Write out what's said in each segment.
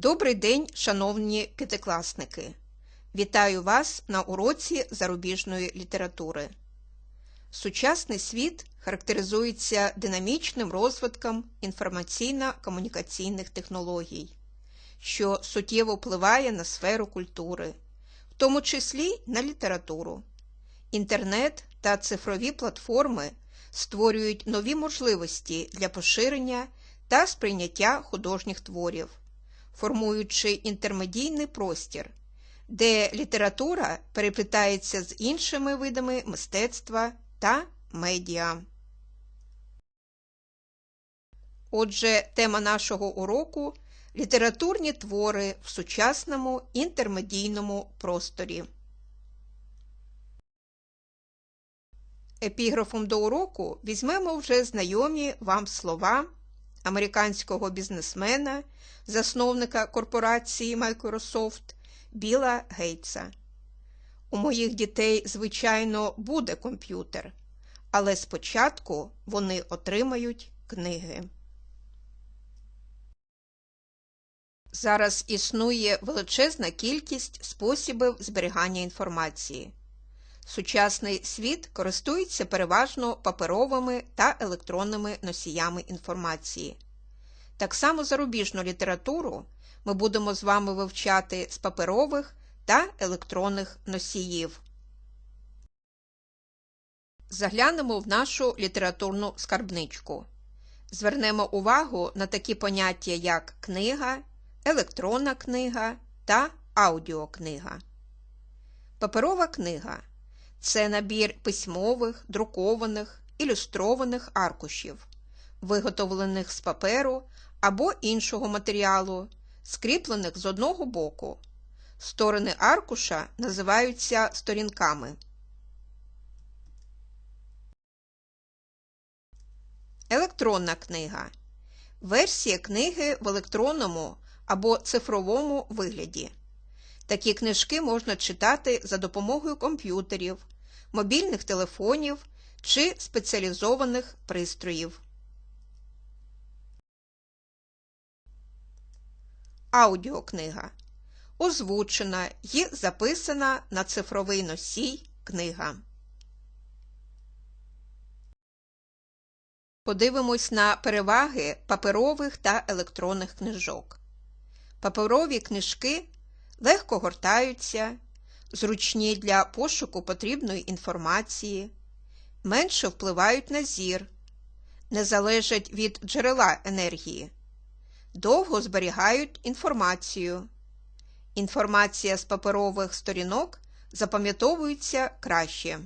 Добрий день, шановні п'ятикласники! Вітаю вас на уроці зарубіжної літератури. Сучасний світ характеризується динамічним розвитком інформаційно-комунікаційних технологій, що суттєво впливає на сферу культури, в тому числі на літературу. Інтернет та цифрові платформи створюють нові можливості для поширення та сприйняття художніх творів, формуючи інтермедійний простір, де література переплітається з іншими видами мистецтва та медіа. Отже, тема нашого уроку літературні твори в сучасному інтермедійному просторі. Епіграфом до уроку візьмемо вже знайомі вам слова американського бізнесмена, засновника корпорації Microsoft Біла Гейтса. У моїх дітей, звичайно, буде комп'ютер, але спочатку вони отримають книги. Зараз існує величезна кількість способів зберігання інформації. Сучасний світ користується переважно паперовими та електронними носіями інформації. Так само зарубіжну літературу ми будемо з вами вивчати з паперових та електронних носіїв. Заглянемо в нашу літературну скарбничку. Звернемо увагу на такі поняття, як книга, електронна книга та аудіокнига. Паперова книга це набір письмових, друкованих, ілюстрованих аркушів, виготовлених з паперу або іншого матеріалу, скріплених з одного боку. Сторони аркуша називаються сторінками. Електронна книга. Версія книги в електронному або цифровому вигляді. Такі книжки можна читати за допомогою комп'ютерів, мобільних телефонів чи спеціалізованих пристроїв. Аудіокнига озвучена і записана на цифровий носій книга. Подивимось на переваги паперових та електронних книжок. Паперові книжки легко гортаються, зручні для пошуку потрібної інформації, менше впливають на зір, не залежать від джерела енергії, довго зберігають інформацію. Інформація з паперових сторінок запам'ятовується краще.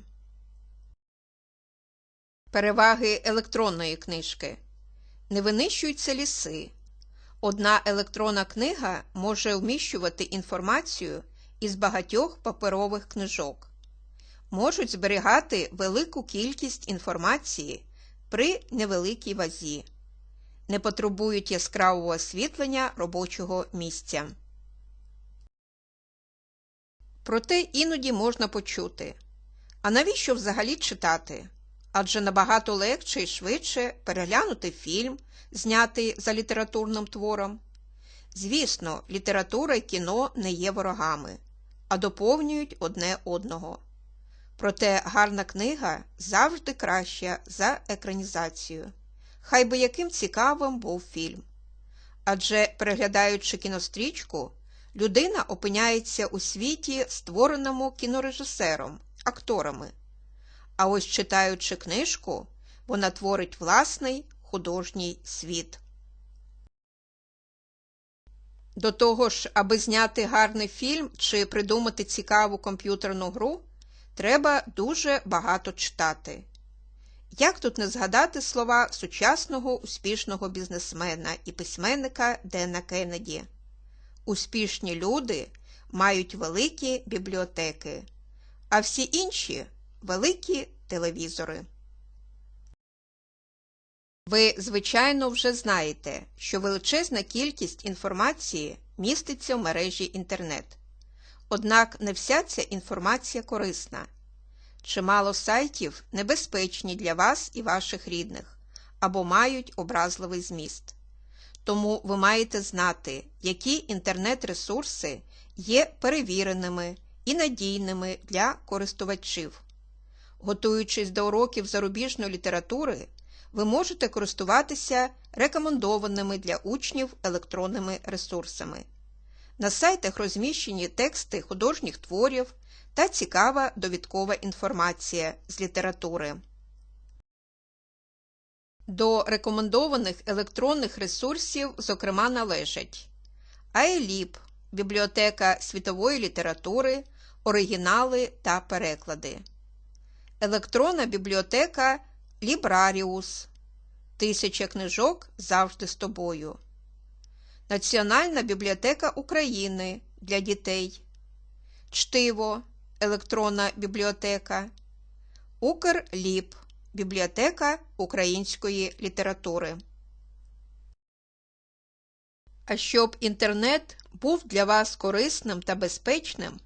Переваги електронної книжки. Не винищуються ліси. Одна електронна книга може вміщувати інформацію із багатьох паперових книжок. Можуть зберігати велику кількість інформації при невеликій вазі. Не потребують яскравого освітлення робочого місця. Проте іноді можна почути. А навіщо взагалі читати? Адже набагато легше і швидше переглянути фільм, знятий за літературним твором. Звісно, література і кіно не є ворогами, а доповнюють одне одного. Проте гарна книга завжди краща за екранізацію. Хай би яким цікавим був фільм. Адже, переглядаючи кінострічку, людина опиняється у світі, створеному кінорежисером, акторами. А ось читаючи книжку, вона творить власний художній світ. До того ж, аби зняти гарний фільм чи придумати цікаву комп'ютерну гру, треба дуже багато читати. Як тут не згадати слова сучасного успішного бізнесмена і письменника Дена Кеннеді? Успішні люди мають великі бібліотеки, а всі інші великі телевізори. Ви, звичайно, вже знаєте, що величезна кількість інформації міститься в мережі інтернет. Однак не вся ця інформація корисна. Чимало сайтів небезпечні для вас і ваших рідних або мають образливий зміст. тому ви маєте знати, які інтернет-ресурси є перевіреними і надійними для користувачів. Готуючись до уроків зарубіжної літератури, ви можете користуватися рекомендованими для учнів електронними ресурсами. На сайтах розміщені тексти художніх творів та цікава довідкова інформація з літератури. До рекомендованих електронних ресурсів, зокрема, належать АЕЛІП – бібліотека світової літератури, оригінали та переклади, електронна бібліотека Лібраріус Тисяча книжок завжди з тобою. Національна бібліотека України для дітей. Чтиво електронна бібліотека. Укрліп Бібліотека української літератури. А щоб інтернет був для вас корисним та безпечним,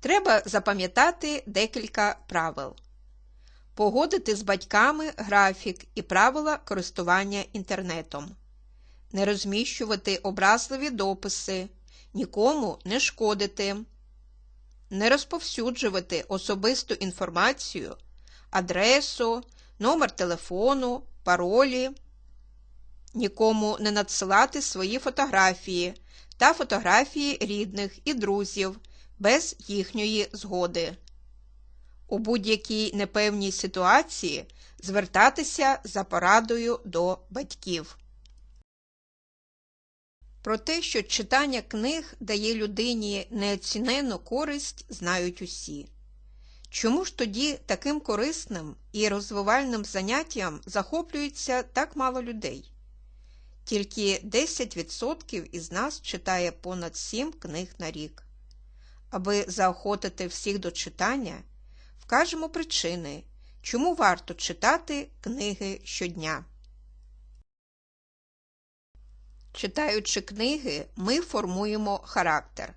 треба запам'ятати декілька правил. Погодити з батьками графік і правила користування інтернетом. Не розміщувати образливі дописи, нікому не шкодити, не розповсюджувати особисту інформацію, адресу, номер телефону, паролі, нікому не надсилати свої фотографії та фотографії рідних і друзів без їхньої згоди. У будь-якій непевній ситуації звертатися за порадою до батьків. Про те, що читання книг дає людині неоцінену користь, знають усі. Чому ж тоді таким корисним і розвивальним заняттям захоплюється так мало людей? Тільки 10% із нас читає понад 7 книг на рік. Аби заохотити всіх до читання, вкажемо причини, чому варто читати книги щодня. Читаючи книги, ми формуємо характер.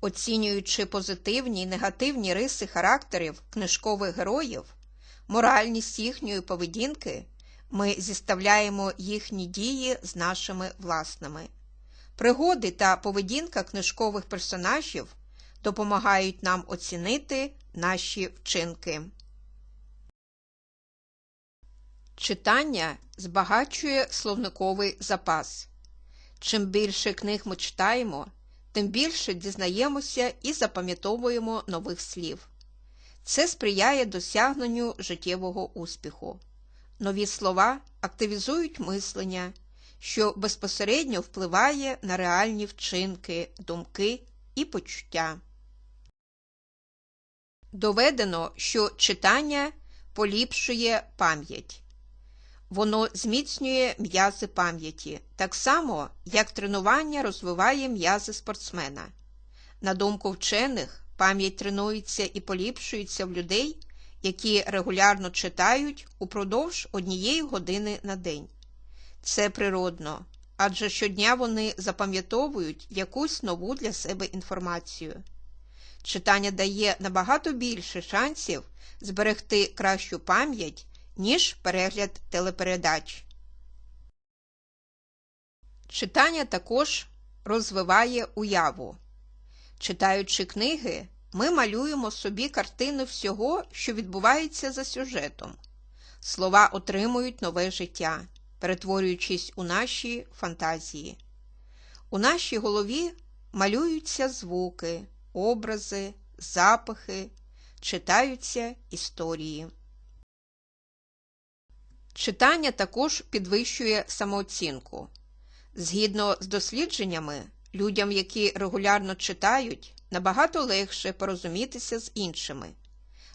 Оцінюючи позитивні й негативні риси характерів книжкових героїв, моральність їхньої поведінки, ми зіставляємо їхні дії з нашими власними. Пригоди та поведінка книжкових персонажів допомагають нам оцінити наші вчинки. Читання збагачує словниковий запас. Чим більше книг ми читаємо, тим більше дізнаємося і запам'ятовуємо нових слів. Це сприяє досягненню життєвого успіху. Нові слова активізують мислення, що безпосередньо впливає на реальні вчинки, думки і почуття. Доведено, що читання поліпшує пам'ять. Воно зміцнює м'язи пам'яті, так само, як тренування розвиває м'язи спортсмена. На думку вчених, пам'ять тренується і поліпшується в людей, які регулярно читають упродовж однієї години на день. Це природно, адже щодня вони запам'ятовують якусь нову для себе інформацію. Читання дає набагато більше шансів зберегти кращу пам'ять ніж перегляд телепередач. Читання також розвиває уяву. Читаючи книги, ми малюємо собі картини всього, що відбувається за сюжетом. Слова отримують нове життя, перетворюючись у наші фантазії. У нашій голові малюються звуки, образи, запахи, читаються історії. Читання також підвищує самооцінку. Згідно з дослідженнями, людям, які регулярно читають, набагато легше порозумітися з іншими.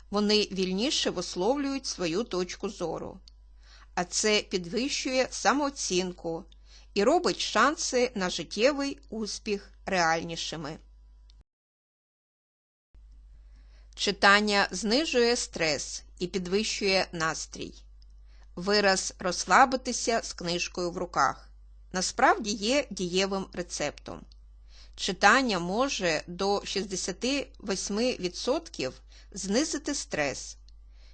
Вони вільніше висловлюють свою точку зору. А це підвищує самооцінку і робить шанси на життєвий успіх реальнішими. Читання знижує стрес і підвищує настрій. Вираз розслабитися з книжкою в руках насправді є дієвим рецептом. Читання може до 68% знизити стрес,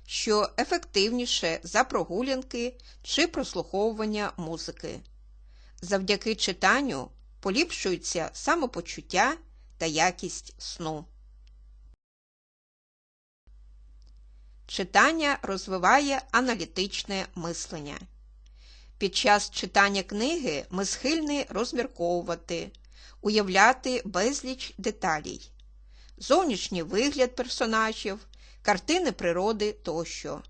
що ефективніше за прогулянки чи прослуховування музики. Завдяки читанню поліпшуються самопочуття та якість сну. Читання розвиває аналітичне мислення. Під час читання книги ми схильні розмірковувати, уявляти безліч деталей, зовнішній вигляд персонажів, картини природи тощо.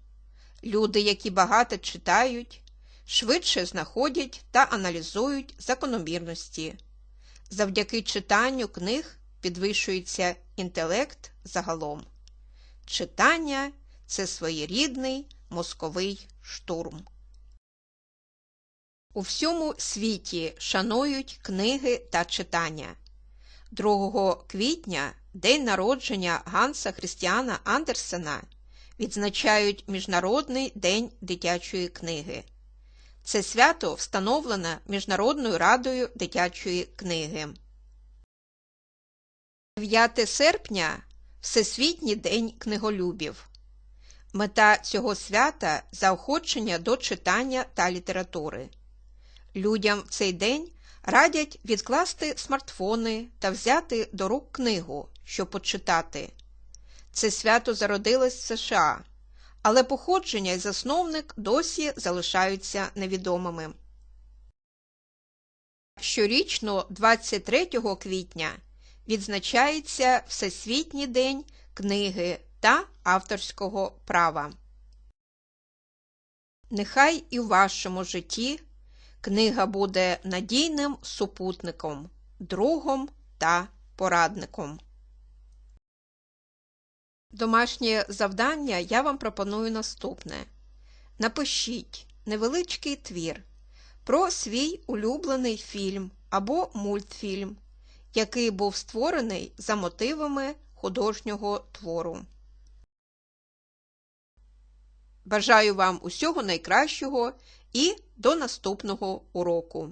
Люди, які багато читають, швидше знаходять та аналізують закономірності. Завдяки читанню книг підвищується інтелект загалом. Читання це своєрідний мозковий штурм. У всьому світі шанують книги та читання. 2 квітня, день народження Ганса Христіана Андерсена, відзначають Міжнародний день дитячої книги. Це свято встановлено Міжнародною радою дитячої книги. 9 серпня Всесвітній день книголюбів. Мета цього свята заохочення до читання та літератури. Людям в цей день радять відкласти смартфони та взяти до рук книгу, щоб почитати. Це свято зародилось в США, але походження і засновник досі залишаються невідомими. Щорічно 23 квітня відзначається Всесвітній день книги та авторського права. Нехай і в вашому житті книга буде надійним супутником, другом та порадником. Домашнє завдання я вам пропоную наступне. Напишіть невеличкий твір про свій улюблений фільм або мультфільм, який був створений за мотивами художнього твору. Бажаю вам усього найкращого і до наступного уроку!